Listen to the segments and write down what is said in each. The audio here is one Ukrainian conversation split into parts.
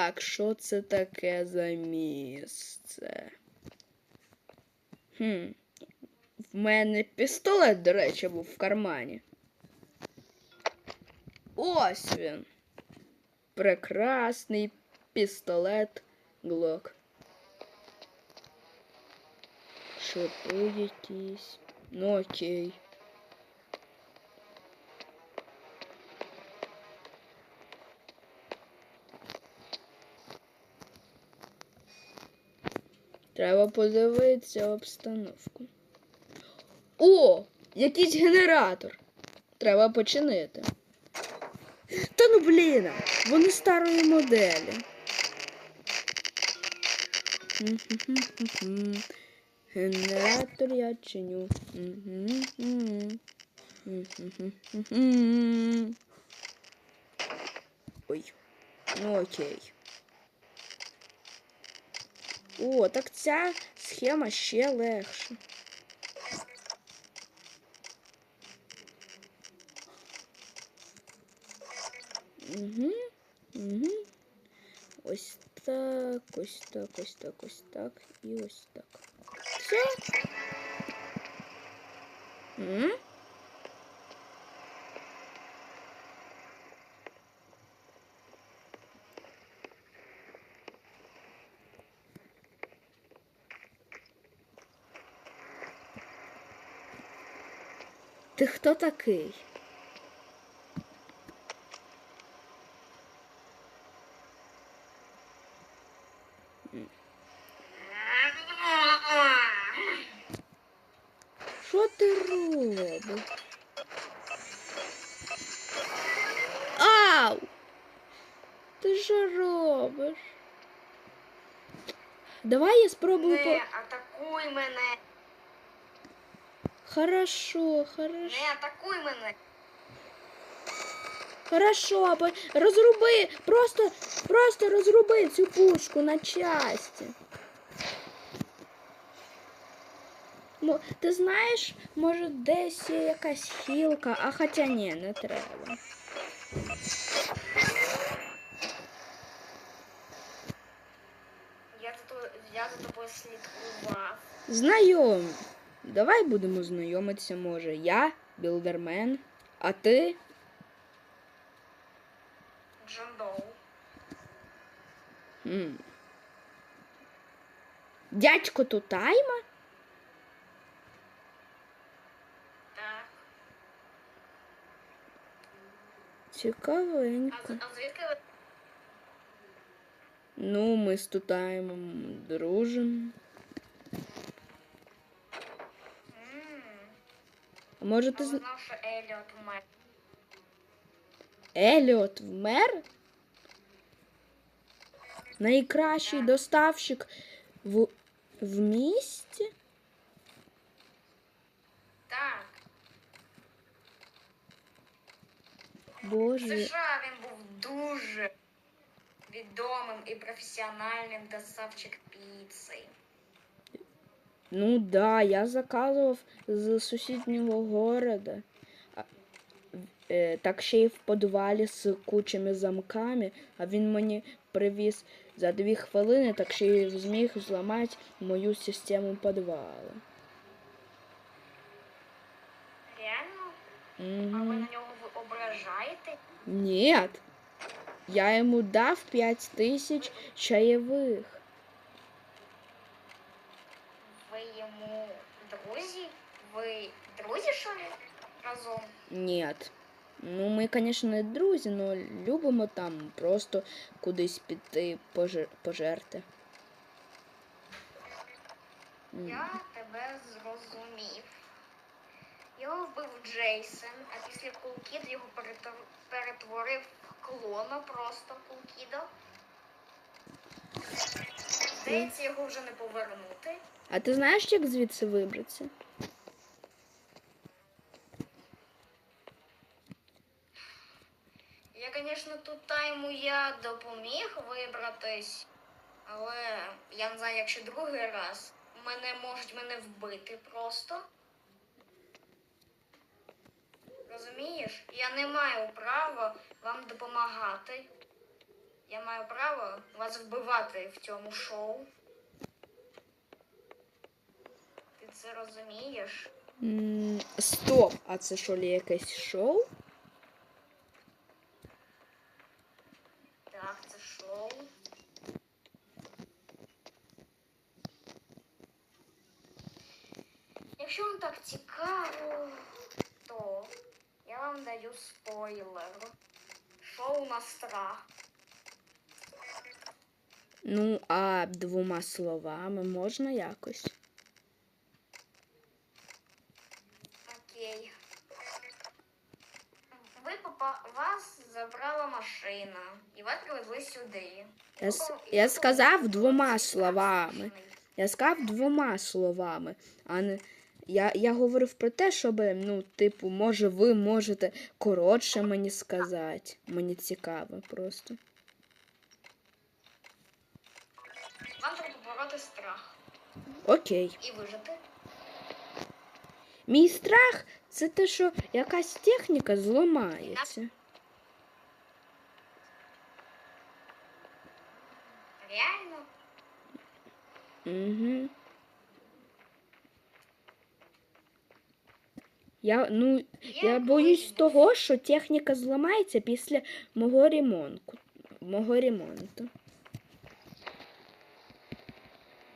Так, що це таке за місце? Хм. В мене пістолет, до речі, був в кармані. Ось він. Прекрасний пістолет Глок. Шипи якісь. Ну окей. Треба подивитися обстановку. О! Якийсь генератор. Треба починити. Та ну блін, вони старої моделі. Генератор я чиню. Ой. Ну окей. О, так ця схема ще легше. Угу, угу. Ось так, ось так, ось так, ось так і ось так. Все. М? Ти хто такий? Що ти робиш? Ау! Ти що робиш? Давай я спробую по... Не атакуй мене. Хорошо, хорошо. Не атакуй мене. Хорошо, розруби, просто, просто розруби цю пушку на часті. Ти знаєш, може десь є якась хілка, а хоча ні, не треба. Я за, тобою слідкував. Знайомі. Давай будемо знайомитися, може. Я, білдермен, а ти? Джон Доу. М. Дядько Тутайма? Так. Цікавенько. а звідки ви? Ну, ми з Тутаймом дружимо. Може ти знав, що Еліот умер. Еліот вмер? Найкращий доставщик в, в місті? Так. В Боже. США він був дуже відомим і професіональним доставчик піци. Ну да, я заказував з сусіднього города. Е, Так ще й в подвалі з кучими замками, а він мені привіз за дві хвилини, так ще й зміг зламати мою систему підвалу. Реально? А Угу. ви на нього ви ображаєте? Нет. Я ему дав пять тысяч чаевых. Ви йому Ви друзі, що ли? Разом? Нет. Ну, ми, конечно, не друзі, но любимо там просто кудись піти пожер... пожерти. Я тебе зрозумів. Його вбив Джейсон, а після Кулкіда його перетворив в клона просто Кулкіда. Здається, його вже не повернути. А ти знаєш, як звідси вибратися? Я, звісно, тут тайму я допоміг вибратись, але я не знаю, якщо другий раз мене можуть мене вбити просто. Розумієш? Я не маю права вам допомагати. Я маю право вас вбивати в цьому шоу. Ти це розумієш? Стоп, а це що ли якесь шоу? Так, це шоу. Якщо так цікаво, то я вам даю спойлер. Шоу на страх. Ну, а двома словами можна якось. Окей. Ви попа... вас забрала машина, і вас привезли сюди. Я, с- я сказав двома словами. Я сказав двома словами, а не. Я, я говорив про те, щоб, ну, типу, може, ви можете коротше мені сказати. Мені цікаво просто. Вам треба побороти страх Окей. і вижити. Мій страх це те, що якась техніка зламається. Реально? Угу. Я, ну, я боюсь того, що техніка зламається після мого ремонту. Мого ремонту.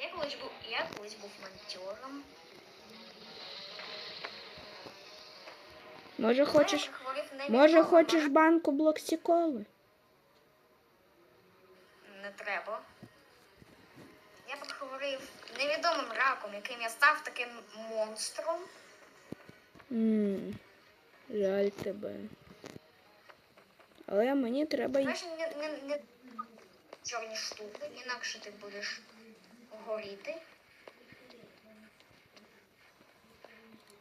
Я колись був, я колись був монтьором. Може, хочеш, може, хочеш банку блоксіколи? Не треба. Я прихворів невідомим раком, яким я став таким монстром. М, жаль тебе. Але мені треба й. Знаєш, не, не, не чорні штуки, інакше ти будеш горіти.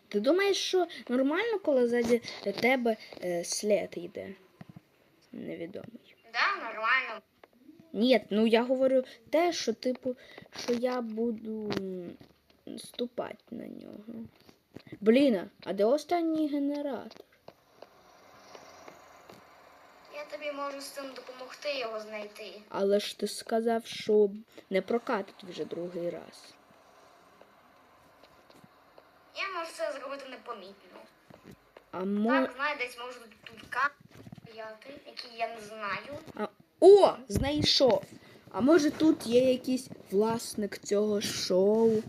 Ти думаєш, що нормально, коли ззаді тебе е, слід йде? Невідомий. Да, нормально. Ні, ну я говорю те, що типу, що я буду ступати на нього. Блін, а де останній генератор? Я тобі можу з цим допомогти його знайти. Але ж ти сказав, що не прокатить вже другий раз. Я можу це зробити непомітно. А мо... Так, знаю, десь можу тут кам'яти, які я не знаю. а... О, знайшов! А може тут є якийсь власник цього шоу?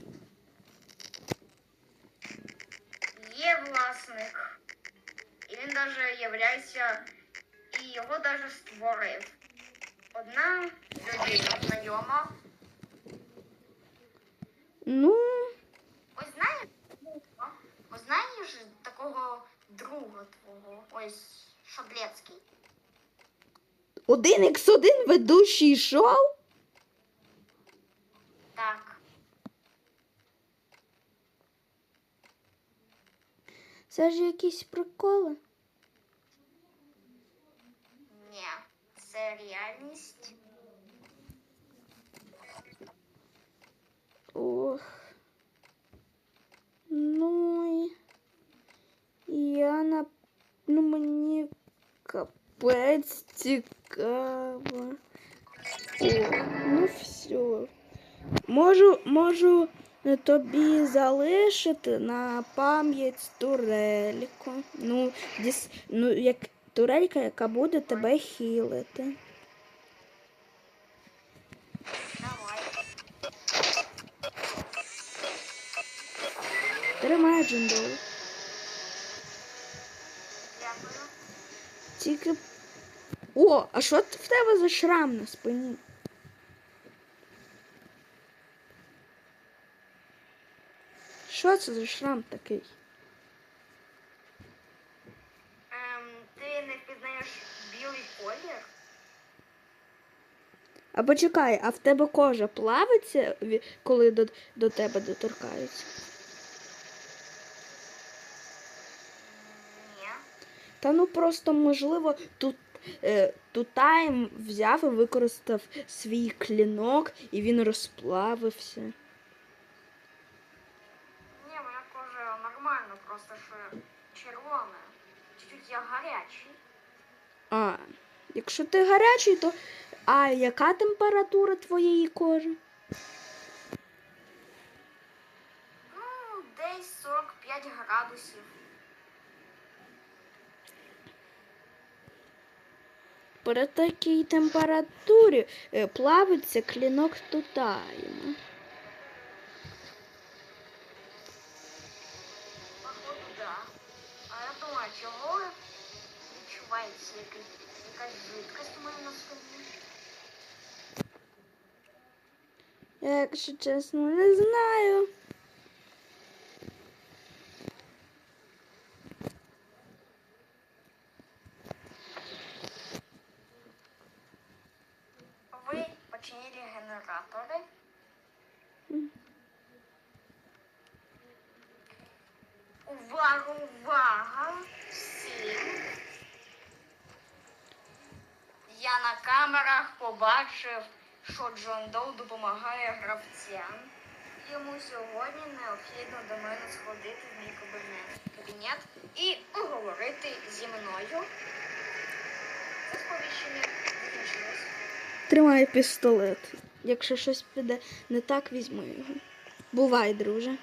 Є власник. І він навіть являється, і його навіть створив. Одна людина знайома. Ну, Ось знаєш, ось знаєш такого друга твого, ось Шаблецький. один ікс один ведучий шоу? Це ж якісь приколи. Ні, це реальність. Ох. Ну і я на ну мені капець цікаво. О, ну все. Можу, можу е, тобі залишити на пам'ять турельку. Ну, діс, ну, як турелька, яка буде тебе хілити. Тримай джиндол. Дякую. Тільки. О, а що в тебе за шрам на спині? Що це за шрам такий? Ем, ти не впізнаєш білий колір? А почекай, а в тебе кожа плавиться, коли до, до тебе доторкаються? Ні. Та ну просто можливо тут. Е, Тутайм взяв і використав свій клінок і він розплавився. Ні, моя кожа нормальна, просто що червона. Чуть-чуть я гарячий. А, якщо ти гарячий, то А яка температура твоєї кожи? Ну, десь 45 градусів. При такій температурі е, плавиться клінок Тутаїма. Відчувається який- якась жидкость у мене на спині? Я, якщо чесно, не знаю. Ви починили генератори. Мгм. Увага, увага! Всім! Я на камерах побачив, що Джон Доу допомагає гравцям. Йому сьогодні необхідно до мене сходити в мій кабінет, і поговорити зі мною. Це сповіщення закінчилось. Тримай пістолет. Якщо щось піде не так, візьми його. Бувай, друже.